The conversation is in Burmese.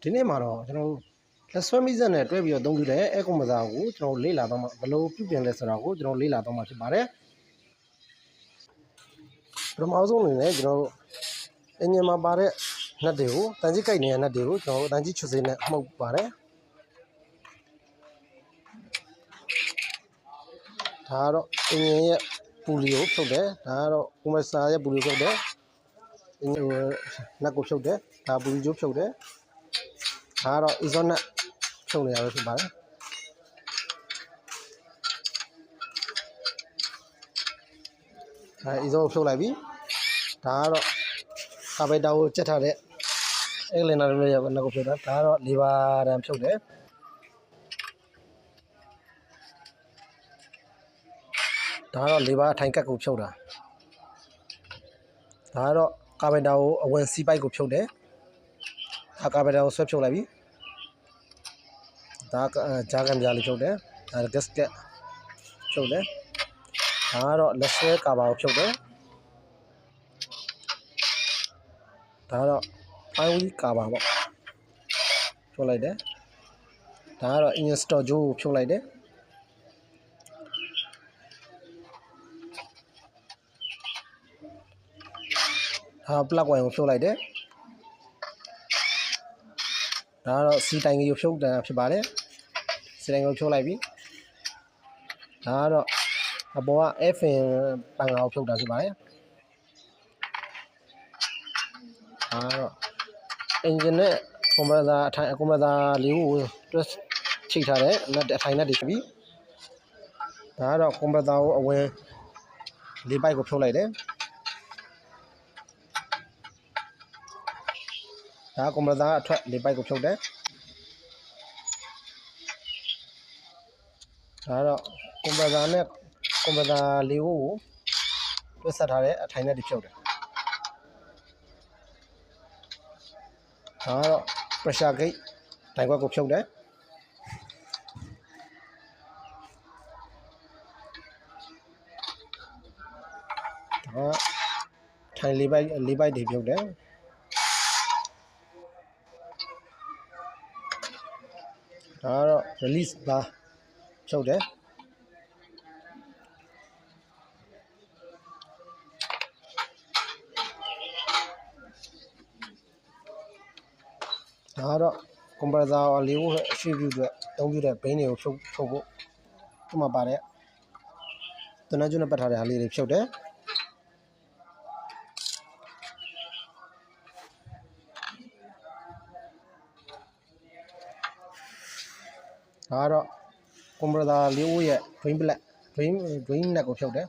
ဒီနေ့မှာတော့ကျွန်တော်တို့လက်ဆွဲမိစက်နဲ့တွဲပြီးတော့သုံးပြီးတဲ့အဲကွန်ပျူတာကိုကျွန်တော်တို့လေ့လာတော့မှဘယ်လိုပြုပြင်လဲဆိုတာကိုကျွန်တော်လေ့လာတော့မှဖြစ်ပါတယ်ပထမဆုံးအနေနဲ့ကျွန်တော်တို့အင်ဂျင်မှာပါတဲ့နက်တွေကိုတန်ကြီးကြိုက်နေတဲ့နက်တွေကိုကျွန်တော်တို့တန်ကြီးချွတ်စေးနဲ့မှုတ်ပါတယ်ဒါကတော့အင်ဂျင်ရဲ့ပူလီကိုဖြုတ်တယ်ဒါကတော့ကွန်ပျူတာရဲ့ပူလီကိုဖြုတ်တယ်အင်ဂျင် နက်ကိုဖြုတ်တယ်ဒါပူလီကျိုးဖြုတ်တယ်ဒါကတော့ Ethernet ဖြုတ်နေရပဲဖြစ်ပါတယ်အဲ Ethernet ကိုဖြုတ်လိုက်ပြီဒါကတော့ကာဘိုက်တာကိုကျက်ထားတဲ့အဲ့လင်နာတွေရဲ့နောက်ကိုဖြုတ်တာဒါကတော့ lever တန်ဖြုတ်တယ်ဒါကတော့ lever ထိုင်ကတ်ကိုဖြုတ်တာဒါကတော့ ကာဘိုက်တာကိုအဝင်စီးပိုက်ကိုဖြုတ်တယ်ဒါကာဘိုက်တာကိုဆွဲဖြုတ်လိုက်ပြီဒါကဂျာကန်ပြားလေးဖြုတ်တယ်ဒါ gasket ဖြုတ်တယ်ဒါကတော့လက်ဆွဲကာဘာကိုဖြုတ်တယ်ဒါကတော့ file wheel ကာဘာပေါ့ဖြုတ်လိုက်တယ်ဒါကတော့ install ဂျိုးကိုဖြုတ်လိုက်တယ် ဒါ plug wire ကိုဖြုတ်လိုက်တယ်ဒါကတော့စီတိုင်ကြီးကိုဖြုတ်တာဖြစ်ပါတယ်စီတိုင်ကိုဖြုတ်လိုက်ပြီဒါကတော့အပေါ်က FN ပန်ကာကိုဖြုတ်တာဖြစ်ပါတယ်ဒါကတော့ engine နဲ့ compressor အထိုင် compressor လေးကိုတွဲချိတ်ထားတဲ့လက်အထိုင်နဲ့တည်ပြီဒါကတော့ compressor ကိုအဝင်လေးပိုက်ကိုဖြုတ်လိုက်တယ် ဒါက compressor အထွက်လေးပိုက်ကိုဖြုတ်တယ်ဒါကတော့ compressor နဲ့ compressor လေးကိုတွဲဆက်ထားတဲ့အထိုင်နဲ့တည်ဖြုတ်တယ်ဒါကတော့ pressure gauge တိုင်ခွက်ကိုဖြုတ်တယ်ဒါကထိုင်လေးပိုက်လေးပိုက်တွေဖြုတ်တယ် ဒါကတော့ release bar ဖြုတ်တယ်ဒါကတော့ compressor လေးကိုအရှိပြုအတွက်အသုံးပြုတဲ့ဘိန်းတွေကိုဖြုတ်ဖြုတ်ဖို့ဒီမှာပါတဲ့တနက်ကျွန်းနဲ့ပတ်ထားတဲ့ဟာလေးတွေဖြုတ်တယ် ဒါကတော့ compressor လေးဦးရဲ့ drain plug drain drain net ကိုဖြုတ်တယ်